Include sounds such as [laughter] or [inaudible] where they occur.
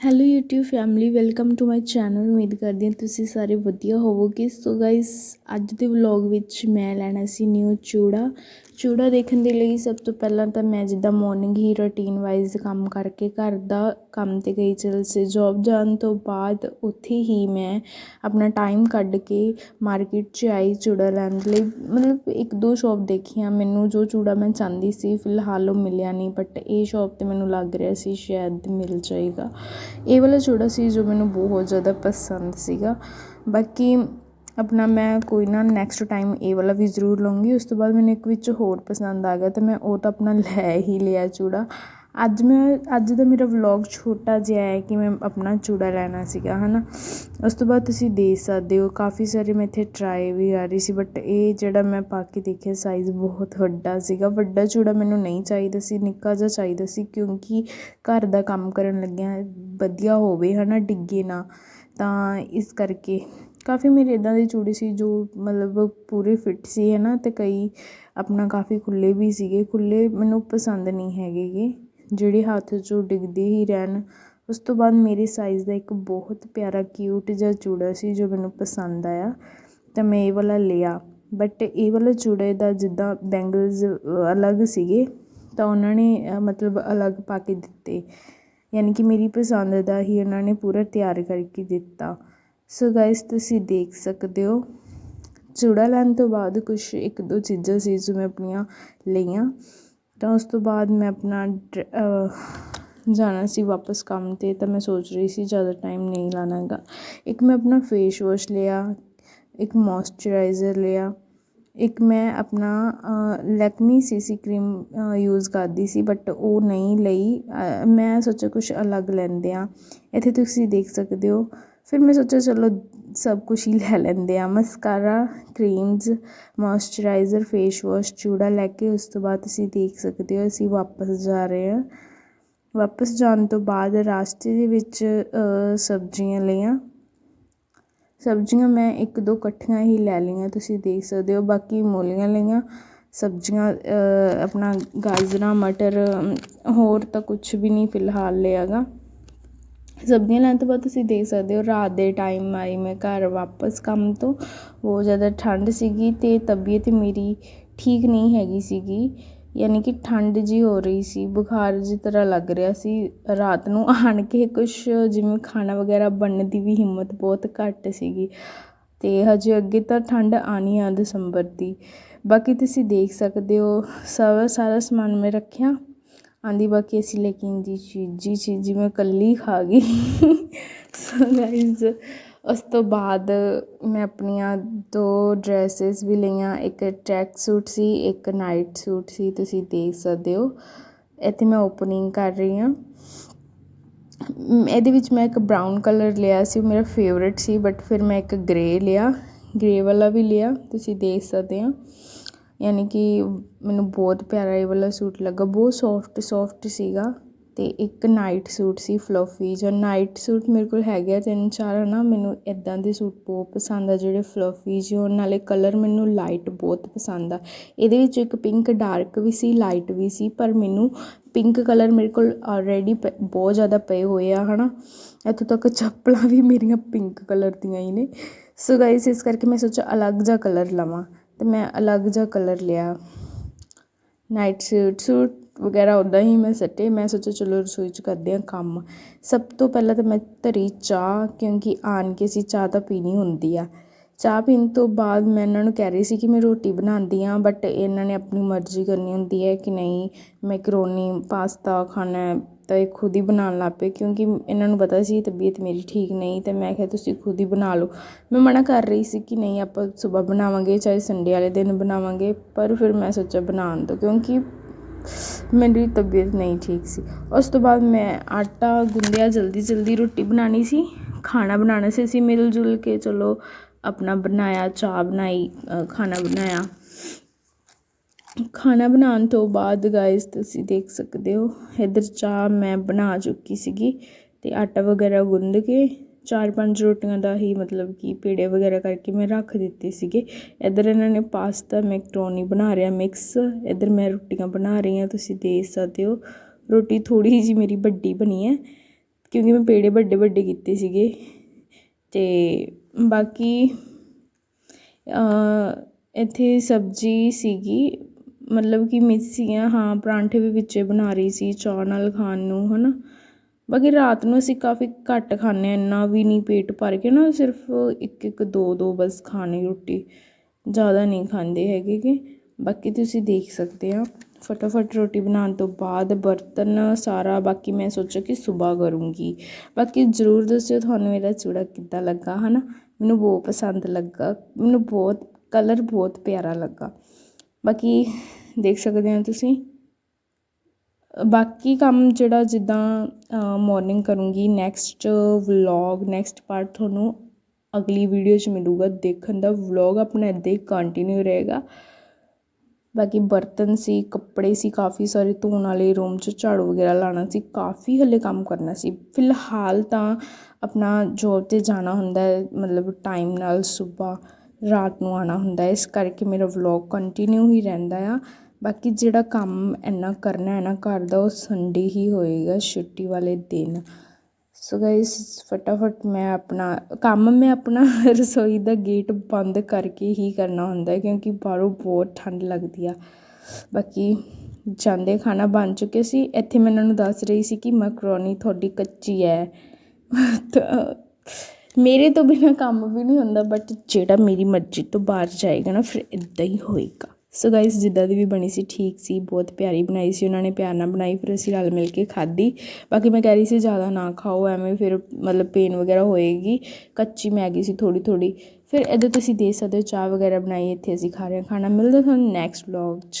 Hello YouTube family welcome to my channel ਉਮੀਦ ਕਰਦੀ ਹਾਂ ਤੁਸੀਂ ਸਾਰੇ ਵਧੀਆ ਹੋਵੋਗੇ ਸੋ ਗਾਇਸ ਅੱਜ ਦੇ ਵਲੌਗ ਵਿੱਚ ਮੈਂ ਲੈਣਾ ਸੀ ਨਿਊ ਚੂੜਾ ਚੂੜਾ ਦੇਖਣ ਦੇ ਲਈ ਸਭ ਤੋਂ ਪਹਿਲਾਂ ਤਾਂ ਮੈਂ ਜਿੱਦਾਂ ਮੋਰਨਿੰਗ ਹੀ ਰੁਟੀਨ ਵਾਈਜ਼ ਕੰਮ ਕਰਕੇ ਘਰ ਦਾ ਕੰਮ ਤੇ ਗਈ ਚਲ ਸੇ। ਜੋਬ ਜਾਣ ਤੋਂ ਬਾਅਦ ਉੱਥੇ ਹੀ ਮੈਂ ਆਪਣਾ ਟਾਈਮ ਕੱਢ ਕੇ ਮਾਰਕੀਟ 'ਚ ਆਈ ਚੂੜਾ ਲੈਣ ਦੇ ਲਈ। ਮਤਲਬ ਇੱਕ ਦੋ ਸ਼ੋਪ ਦੇਖੀਆਂ। ਮੈਨੂੰ ਜੋ ਚੂੜਾ ਮੈਂ ਚਾਹੁੰਦੀ ਸੀ, ਫਿਲਹਾਲ ਉਹ ਮਿਲਿਆ ਨਹੀਂ ਬਟ ਇਹ ਸ਼ੋਪ 'ਤੇ ਮੈਨੂੰ ਲੱਗ ਰਿਹਾ ਸੀ ਸ਼ਾਇਦ ਮਿਲ ਜਾਏਗਾ। ਇਹ ਵਾਲਾ ਚੂੜਾ ਸੀ ਜੋ ਮੈਨੂੰ ਬਹੁਤ ਜ਼ਿਆਦਾ ਪਸੰਦ ਸੀਗਾ। ਬਾਕੀ ਆਪਣਾ ਮੈਂ ਕੋਈ ਨਾ ਨੈਕਸਟ ਟਾਈਮ ਇਹ ਵਾਲਾ ਵੀ ਜ਼ਰੂਰ ਲਵਾਂਗੀ ਉਸ ਤੋਂ ਬਾਅਦ ਮੈਨੂੰ ਇੱਕ ਵਿੱਚ ਹੋਰ ਪਸੰਦ ਆ ਗਿਆ ਅਤੇ ਮੈਂ ਉਹ ਤਾਂ ਆਪਣਾ ਲੈ ਹੀ ਲਿਆ ਚੂੜਾ। ਅੱਜ ਮੈਂ, ਅੱਜ ਦਾ ਮੇਰਾ ਵਲੋਗ ਛੋਟਾ ਜਿਹਾ ਹੈ ਕਿ ਮੈਂ ਆਪਣਾ ਚੂੜਾ ਲੈਣਾ ਸੀਗਾ ਹੈ ਨਾ ਉਸ ਤੋਂ ਬਾਅਦ ਤੁਸੀਂ ਦੇਖ ਸਕਦੇ ਹੋ, ਕਾਫੀ ਸਾਰੇ ਮੈਂ ਇੱਥੇ ਟਰਾਈ ਵੀ ਆ ਰਹੀ ਸੀ ਬਟ ਇਹ ਜਿਹੜਾ ਮੈਂ ਪਾ ਕੇ ਦੇਖਿਆ ਸਾਈਜ਼ ਬਹੁਤ ਵੱਡਾ ਸੀਗਾ। ਵੱਡਾ ਚੂੜਾ ਮੈਨੂੰ ਨਹੀਂ ਚਾਹੀਦਾ ਸੀ, ਨਿੱਕਾ ਜਿਹਾ ਚਾਹੀਦਾ ਸੀ, ਕਿਉਂਕਿ ਘਰ ਦਾ ਕੰਮ ਕਰਨ ਲੱਗਿਆ ਵਧੀਆ ਹੋਵੇ ਹੈ ਨਾ ਡਿੱਗੇ ਨਾ, ਤਾਂ ਇਸ ਕਰਕੇ ਕਾਫੀ ਮੇਰੇ ਇੱਦਾਂ ਦੇ ਚੂੜੇ ਸੀ ਜੋ ਮਤਲਬ ਪੂਰੇ ਫਿੱਟ ਸੀ, ਹੈ ਨਾ? ਅਤੇ ਕਈ ਆਪਣਾ ਕਾਫੀ ਖੁੱਲ੍ਹੇ ਵੀ ਸੀਗੇ। ਖੁੱਲ੍ਹੇ ਮੈਨੂੰ ਪਸੰਦ ਨਹੀਂ ਹੈਗੇ ਜਿਹੜੇ ਹੱਥ 'ਚੋਂ ਡਿੱਗਦੇ ਹੀ ਰਹਿਣ, ਉਸ ਤੋਂ ਬਾਅਦ ਮੇਰੇ ਸਾਈਜ਼ ਦਾ ਇੱਕ ਬਹੁਤ ਪਿਆਰਾ ਕਿਊਟ ਜਿਹਾ ਚੂੜਾ ਸੀ ਜੋ ਮੈਨੂੰ ਪਸੰਦ ਆਇਆ। ਤਾਂ ਮੈਂ ਇਹ ਵਾਲਾ ਲਿਆ। ਬਟ ਇਹ ਵਾਲਾ ਚੂੜੇ ਦਾ ਜਿੱਦਾਂ ਬੈਂਗਲਸ ਅਲੱਗ ਸੀਗੇ, ਤਾਂ ਉਹਨਾਂ ਨੇ ਮਤਲਬ ਅਲੱਗ ਪਾ ਕੇ ਦਿੱਤੇ। ਯਾਨੀ ਕਿ ਮੇਰੀ ਪਸੰਦ ਦਾ ਹੀ ਉਹਨਾਂ ਨੇ ਪੂਰਾ ਤਿਆਰ ਕਰਕੇ ਦਿੱਤਾ। ਸੋ ਗਾਇਸ ਤੁਸੀਂ ਦੇਖ ਸਕਦੇ ਹੋ। ਚੂੜਾ ਲੈਣ ਤੋਂ ਬਾਅਦ ਕੁਛ ਇੱਕ ਦੋ ਚੀਜ਼ਾਂ ਸੀ ਜੋ ਮੈਂ ਆਪਣੀਆਂ ਲਈਆਂ। ਤਾਂ ਉਸ ਤੋਂ ਬਾਅਦ ਮੈਂ ਆਪਣਾ ਜਾਣਾ ਸੀ ਵਾਪਸ ਕੰਮ 'ਤੇ। ਤਾਂ ਮੈਂ ਸੋਚ ਰਹੀ ਸੀ, ਜ਼ਿਆਦਾ ਟਾਈਮ ਨਹੀਂ ਲਾਣਾ ਹੈਗਾ ਇੱਕ ਮੈਂ ਆਪਣਾ ਫੇਸ ਵਾਸ਼ ਲਿਆ, ਇੱਕ ਮੋਇਸਚਰਾਈਜ਼ਰ ਲਿਆ, ਇੱਕ ਮੈਂ ਆਪਣਾ ਲੈਕਮੀ ਸੀਸੀ ਕਰੀਮ ਯੂਜ਼ ਕਰਦੀ ਸੀ ਬਟ ਉਹ ਨਹੀਂ ਲਈ। ਮੈਂ ਸੋਚਿਆ ਕੁਛ ਅਲੱਗ ਲੈਂਦੇ ਆ ਇੱਥੇ ਤੁਸੀਂ ਦੇਖ ਸਕਦੇ ਹੋ ਫਿਰ ਮੈਂ ਸੋਚਿਆ ਚਲੋ ਸਭ ਕੁਛ ਹੀ ਲੈ ਲੈਂਦੇ ਹਾਂ mascara creams moisturiser face wash ਚੂੜਾ ਲੈ ਕੇ ਉਸ ਤੋਂ ਬਾਅਦ ਤੁਸੀਂ ਦੇਖ ਸਕਦੇ ਹੋ ਅਸੀਂ ਵਾਪਸ ਜਾ ਰਹੇ ਹਾਂ। ਵਾਪਸ ਜਾਣ ਤੋਂ ਬਾਅਦ ਰਾਸਤੇ ਦੇ ਵਿੱਚ ਸਬਜ਼ੀਆਂ ਲਈਆਂ। ਸਬਜ਼ੀਆਂ ਮੈਂ ਇੱਕ ਦੋ ਇਕੱਠੀਆਂ ਹੀ ਲੈ ਲਈਆਂ, ਤੁਸੀਂ ਦੇਖ ਸਕਦੇ ਹੋ। ਬਾਕੀ ਮੂਲੀਆਂ ਲਈਆਂ, ਸਬਜ਼ੀਆਂ ਆਪਣਾ ਗਾਜਰਾਂ, ਮਟਰ ਹੋਰ ਤਾਂ ਕੁਛ ਵੀ ਨਹੀਂ ਫਿਲਹਾਲ ਲਿਆਗਾ ਸਬਜ਼ੀਆਂ ਲੈਣ ਤੋਂ ਬਾਅਦ ਤੁਸੀਂ ਦੇਖ ਸਕਦੇ ਹੋ। ਰਾਤ ਦੇ ਟਾਈਮ ਆਈ ਮੈਂ ਘਰ ਵਾਪਸ ਕੰਮ ਤੋਂ। ਬਹੁਤ ਜ਼ਿਆਦਾ ਠੰਡ ਸੀਗੀ ਅਤੇ ਤਬੀਅਤ ਮੇਰੀ ਠੀਕ ਨਹੀਂ ਹੈਗੀ ਸੀਗੀ। ਯਾਨੀ ਕਿ ਠੰਡ ਜਿਹੀ ਹੋ ਰਹੀ ਸੀ, ਬੁਖਾਰ ਜੀ ਤਰ੍ਹਾਂ ਲੱਗ ਰਿਹਾ ਸੀ। ਰਾਤ ਨੂੰ ਆਣ ਕੇ ਕੁਛ ਜਿਵੇਂ ਖਾਣਾ ਵਗੈਰਾ ਬਣਨ ਦੀ ਵੀ ਹਿੰਮਤ ਬਹੁਤ ਘੱਟ ਸੀਗੀ। ਅਤੇ ਹਜੇ ਅੱਗੇ ਤਾਂ ਠੰਡ ਆਉਣੀ ਆ ਦਸੰਬਰ ਦੀ। ਬਾਕੀ ਤੁਸੀਂ ਦੇਖ ਸਕਦੇ ਹੋ, ਸਾਰਾ ਸਾਰਾ ਸਮਾਨ ਮੈਂ ਰੱਖਿਆ। ਆਉਂਦੀ ਬਾਕੀ ਅਸੀਂ ਲੇਕਿਨ ਦੀ ਚੀਜ਼ੀ ਚੀਜ਼ੀ ਮੈਂ ਇਕੱਲੀ ਖਾ ਗਈ। ਸੋ ਗਾਇਜ਼ ਉਸ ਤੋਂ ਬਾਅਦ ਮੈਂ ਆਪਣੀਆਂ ਦੋ ਡਰੈਸਿਸ ਵੀ ਲਈਆਂ। ਇੱਕ ਟਰੈਕ ਸੂਟ ਸੀ, ਇੱਕ ਨਾਈਟ ਸੂਟ ਸੀ, ਤੁਸੀਂ ਦੇਖ ਸਕਦੇ ਹੋ। ਇੱਥੇ ਮੈਂ ਓਪਨਿੰਗ ਕਰ ਰਹੀ ਹਾਂ। ਇਹਦੇ ਵਿੱਚ ਮੈਂ ਇੱਕ ਬਰਾਊਨ ਕਲਰ ਲਿਆ ਸੀ, ਉਹ ਮੇਰਾ ਫੇਵਰਟ ਸੀ ਬਟ ਫਿਰ ਮੈਂ ਇੱਕ ਗ੍ਰੇ ਲਿਆ। ਗ੍ਰੇ ਵਾਲਾ ਵੀ ਲਿਆ, ਤੁਸੀਂ ਦੇਖ ਸਕਦੇ ਹੋ। ਯਾਨੀ ਕਿ ਮੈਨੂੰ ਬਹੁਤ ਪਿਆਰਾ ਇਹ ਵਾਲਾ ਸੂਟ ਲੱਗਾ। ਬਹੁਤ ਸੋਫਟ ਸੋਫਟ ਸੀਗਾ ਅਤੇ ਇੱਕ ਨਾਈਟ ਸੂਟ ਸੀ ਫਲਫੀ ਜੋ ਨਾਈਟ ਸੂਟ ਮੇਰੇ ਕੋਲ ਹੈਗੇ ਆ ਤਿੰਨ ਚਾਰ ਹੈ ਨਾ ਮੈਨੂੰ ਇੱਦਾਂ ਦੇ ਸੂਟ ਬਹੁਤ ਪਸੰਦ ਆ ਜਿਹੜੇ ਫਲਫੀ ਜਿਹੇ ਹੋਣ। ਨਾਲੇ ਕਲਰ ਮੈਨੂੰ ਲਾਈਟ ਬਹੁਤ ਪਸੰਦ ਆ। ਇਹਦੇ ਵਿੱਚ ਇੱਕ ਪਿੰਕ ਡਾਰਕ ਵੀ ਸੀ ਲਾਈਟ ਵੀ ਸੀ, ਪਰ ਮੈਨੂੰ ਪਿੰਕ ਕਲਰ ਮੇਰੇ ਕੋਲ ਆਲਰੇਡੀ ਪ, ਬਹੁਤ ਜ਼ਿਆਦਾ ਪਏ ਹੋਏ ਆ ਹੈ ਨਾ ਇੱਥੋਂ ਤੱਕ ਚੱਪਲਾਂ ਵੀ ਮੇਰੀਆਂ ਪਿੰਕ ਕਲਰ ਦੀਆਂ ਹੀ ਨੇ। ਸੋ ਗਾਇਸ ਇਸ ਕਰਕੇ ਮੈਂ ਸੋਚਿਆ ਅਲੱਗ ਜਿਹਾ ਕਲਰ ਲਵਾਂ। ਅਤੇ ਮੈਂ ਅਲੱਗ ਜਿਹਾ ਕਲਰ ਲਿਆ। ਨਾਈਟ ਸੂਟ ਸੂਟ ਵਗੈਰਾ ਉੱਦਾਂ ਹੀ ਮੈਂ ਸੱਟੇ। ਮੈਂ ਸੋਚਿਆ ਚਲੋ ਰਸੋਈ 'ਚ ਕਰਦੇ ਹਾਂ ਕੰਮ। ਸਭ ਤੋਂ ਪਹਿਲਾਂ ਤਾਂ ਮੈਂ ਧਰੀ ਚਾਹ, ਕਿਉਂਕਿ ਆਣ ਕੇ ਅਸੀਂ ਚਾਹ ਤਾਂ ਪੀਣੀ ਹੁੰਦੀ ਆ। ਚਾਹ ਪੀਣ ਤੋਂ ਬਾਅਦ ਮੈਂ ਇਹਨਾਂ ਨੂੰ ਕਹਿ ਰਹੀ ਸੀ ਕਿ ਮੈਂ ਰੋਟੀ ਬਣਾਉਂਦੀ ਹਾਂ ਬਟ ਇਹਨਾਂ ਨੇ ਆਪਣੀ ਮਰਜ਼ੀ ਕਰਨੀ ਹੁੰਦੀ ਹੈ ਕਿ ਨਹੀਂ ਮੈਕਰੋਨੀ ਪਾਸਤਾ ਖਾਣਾ ਤਾਂ ਇਹ ਖੁਦ ਹੀ ਬਣਾਉਣ ਲੱਗ ਪਏ ਕਿਉਂਕਿ ਇਹਨਾਂ ਨੂੰ ਪਤਾ ਸੀ ਤਬੀਅਤ ਮੇਰੀ ਠੀਕ ਨਹੀਂ ਅਤੇ ਮੈਂ ਕਿਹਾ ਤੁਸੀਂ ਖੁਦ ਹੀ ਬਣਾ ਲਓ। ਮੈਂ ਮਨਾ ਕਰ ਰਹੀ ਸੀ ਕਿ ਨਹੀਂ ਆਪਾਂ ਸਵੇਰ ਬਣਾਵਾਂਗੇ ਚਾਹੇ ਸੰਡੇ ਵਾਲੇ ਦਿਨ ਬਣਾਵਾਂਗੇ, ਪਰ ਫਿਰ ਮੈਂ ਸੋਚਿਆ ਬਣਾਉਣ ਦੋ ਕਿਉਂਕਿ ਮੇਰੀ ਤਬੀਅਤ ਨਹੀਂ ਠੀਕ ਸੀ। ਉਸ ਤੋਂ ਬਾਅਦ ਮੈਂ ਆਟਾ ਗੁੰਦਿਆ ਜਲਦੀ ਜਲਦੀ ਰੋਟੀ ਬਣਾਉਣੀ ਸੀ, ਖਾਣਾ ਬਣਾਉਣਾ ਸੀ, ਅਸੀਂ ਮਿਲ ਜੁਲ ਕੇ ਚਲੋ ਆਪਣਾ ਬਣਾਇਆ, ਚਾਹ ਬਣਾਈ ਖਾਣਾ ਬਣਾਇਆ। ਖਾਣਾ ਬਣਾਉਣ ਤੋਂ ਬਾਅਦ ਗਾਇਸ ਤੁਸੀਂ ਦੇਖ ਸਕਦੇ ਹੋ, ਇੱਧਰ ਚਾਹ ਮੈਂ ਬਣਾ ਚੁੱਕੀ ਸੀਗੀ ਅਤੇ ਆਟਾ ਵਗੈਰਾ ਗੁੰਦ ਕੇ, ਚਾਰ ਪੰਜ ਰੋਟੀਆਂ ਦਾ ਹੀ ਮਤਲਬ ਕਿ ਪੇੜੇ ਵਗੈਰਾ ਕਰਕੇ ਮੈਂ ਰੱਖ ਦਿੱਤੇ ਸੀਗੇ। ਇੱਧਰ ਇਹਨਾਂ ਨੇ ਪਾਸਤਾ, ਮੈਕਰੋਨੀ ਬਣਾ ਰਿਹਾ ਮਿਕਸ ਇੱਧਰ ਮੈਂ ਰੋਟੀਆਂ ਬਣਾ ਰਹੀ ਹਾਂ, ਤੁਸੀਂ ਦੇਖ ਸਕਦੇ ਹੋ, ਰੋਟੀ ਥੋੜ੍ਹੀ ਜਿਹੀ ਮੇਰੀ ਵੱਡੀ ਬਣੀ ਹੈ, ਕਿਉਂਕਿ ਮੈਂ ਪੇੜੇ ਵੱਡੇ ਵੱਡੇ ਕੀਤੇ ਸੀਗੇ। ਅਤੇ ਬਾਕੀ ਇੱਥੇ ਸਬਜ਼ੀ ਸੀਗੀ ਮਤਲਬ ਕਿ ਮਿੱਸੀਆਂ ਹਾਂ, ਪਰਾਂਠੇ ਵੀ ਵਿੱਚੇ ਬਣਾ ਰਹੀ ਸੀ, ਚਾਹ ਨਾਲ ਖਾਣ ਨੂੰ ਹੈ ਨਾ ਬਾਕੀ ਰਾਤ ਨੂੰ ਅਸੀਂ ਕਾਫੀ ਘੱਟ ਖਾਂਦੇ ਹਾਂ, ਇੰਨਾ ਵੀ ਨਹੀਂ ਪੇਟ ਭਰ ਕੇ ਨਾ, ਸਿਰਫ ਇੱਕ ਇੱਕ ਦੋ ਦੋ ਬਸ ਖਾਣੀ ਰੋਟੀ, ਜ਼ਿਆਦਾ ਨਹੀਂ ਖਾਂਦੇ ਹੈਗੇ ਗੇ। ਬਾਕੀ ਤੁਸੀਂ ਦੇਖ ਸਕਦੇ ਆ, ਫਟਾਫਟ ਰੋਟੀ ਬਣਾਉਣ ਤੋਂ ਬਾਅਦ ਬਰਤਨ ਸਾਰਾ, ਬਾਕੀ ਮੈਂ ਸੋਚਿਆ ਕਿ ਸਵੇਰ ਕਰੂੰਗੀ। ਬਾਕੀ ਜ਼ਰੂਰ ਦੱਸਿਓ ਤੁਹਾਨੂੰ ਮੇਰਾ ਚੂੜਾ ਕਿੱਦਾਂ ਲੱਗਾ ਹੈ ਨਾ ਮੈਨੂੰ ਬਹੁਤ ਪਸੰਦ ਲੱਗਾ, ਮੈਨੂੰ ਬਹੁਤ, ਕਲਰ ਬਹੁਤ ਪਿਆਰਾ ਲੱਗਾ। ਬਾਕੀ ਦੇਖ ਸਕਦੇ ਹੋ ਤੁਸੀਂ। ਬਾਕੀ ਕੰਮ ਜਿਹੜਾ ਜਿੱਦਾਂ ਮੋਰਨਿੰਗ ਕਰੂੰਗੀ ਨੈਕਸਟ ਵਲੋਗ ਨੈਕਸਟ ਪਾਰਟ ਤੁਹਾਨੂੰ ਅਗਲੀ ਵੀਡੀਓ 'ਚ ਮਿਲੂਗਾ। ਦੇਖਣ ਦਾ ਵਲੋਗ ਆਪਣਾ ਇੱਦਾਂ ਹੀ ਕੰਟੀਨਿਊ ਰਹੇਗਾ। ਬਾਕੀ ਬਰਤਨ ਸੀ, ਕੱਪੜੇ ਸੀ, ਕਾਫੀ ਸਾਰੇ ਧੋਣ ਵਾਲੇ ਰੂਮ 'ਚ ਝਾੜੂ ਵਗੈਰਾ ਲਾਉਣਾ ਸੀ, ਕਾਫੀ ਹਲੇ ਕੰਮ ਕਰਨਾ ਸੀ। ਫਿਲਹਾਲ ਤਾਂ ਆਪਣਾ ਜੋਬ 'ਤੇ ਜਾਣਾ ਹੁੰਦਾ ਹੈ, ਮਤਲਬ ਟਾਈਮ ਨਾਲ ਸਵੇਰ ਰਾਤ ਨੂੰ ਆਉਣਾ ਹੁੰਦਾ ਇਸ ਕਰਕੇ ਮੇਰਾ ਵਲੋਗ ਕੰਟੀਨਿਊ ਹੀ ਰਹਿੰਦਾ ਆ। ਬਾਕੀ ਜਿਹੜਾ ਕੰਮ ਇੰਨਾ ਕਰਨਾ ਹੈ ਨਾ ਘਰ ਦਾ, ਉਹ ਸੰਡੇ ਹੀ ਹੋਏਗਾ, ਛੁੱਟੀ ਵਾਲੇ ਦਿਨ। ਸੋ ਗਾਇਸ ਫਟਾਫਟ ਮੈਂ ਆਪਣਾ, ਕੰਮ ਮੈਂ ਆਪਣਾ [laughs] ਰਸੋਈ ਦਾ ਗੇਟ ਬੰਦ ਕਰਕੇ ਹੀ ਕਰਨਾ ਹੁੰਦਾ ਕਿਉਂਕਿ ਬਾਹਰੋਂ ਬਹੁਤ ਠੰਡ ਲੱਗਦੀ ਆ। ਬਾਕੀ ਜਾਂਦੇ ਖਾਣਾ ਬਣ ਚੁੱਕੇ ਸੀ। ਇੱਥੇ ਮੈਂ ਇਹਨਾਂ ਨੂੰ ਦੱਸ ਰਹੀ ਸੀ ਕਿ ਮੈਕਰੋਨੀ ਤੁਹਾਡੀ ਕੱਚੀ ਹੈ। [laughs] ਤਾਂ ਮੇਰੇ ਤੋਂ ਬਿਨਾਂ ਕੰਮ ਵੀ ਨਹੀਂ ਹੁੰਦਾ ਬਟ ਜਿਹੜਾ ਮੇਰੀ ਮਰਜ਼ੀ ਤੋਂ ਬਾਹਰ ਜਾਏਗਾ ਨਾ, ਫਿਰ ਇਦਾਂ ਹੀ ਹੋਏਗਾ। ਸੋ ਗਾਇਸ ਜਿੱਦਾਂ ਦੀ ਵੀ ਬਣੀ ਸੀ, ਠੀਕ ਸੀ, ਬਹੁਤ ਪਿਆਰੀ ਬਣਾਈ ਸੀ, ਉਹਨਾਂ ਨੇ ਪਿਆਰ ਨਾਲ ਬਣਾਈ, ਫਿਰ ਅਸੀਂ ਰਲ ਮਿਲ ਕੇ ਖਾਧੀ। ਬਾਕੀ ਮੈਂ ਕਹਿ ਰਹੀ ਸੀ, ਜ਼ਿਆਦਾ ਨਾ ਖਾਓ, ਐਵੇਂ ਫਿਰ ਮਤਲਬ ਪੇਨ ਵਗੈਰਾ ਹੋਏਗੀ, ਕੱਚੀ ਮੈਗੀ ਸੀ ਥੋੜੀ ਥੋੜੀ ਫਿਰ ਇੱਦਾਂ ਤੁਸੀਂ ਦੇ ਸਕਦੇ ਹੋ ਚਾਹ ਵਗੈਰਾ ਬਣਾਈ, ਇੱਥੇ ਅਸੀਂ ਖਾ ਰਹੇ ਹਾਂ ਖਾਣਾ। ਮਿਲਦਾ ਤੁਹਾਨੂੰ ਨੈਕਸਟ ਵਲੌਗ 'ਚ।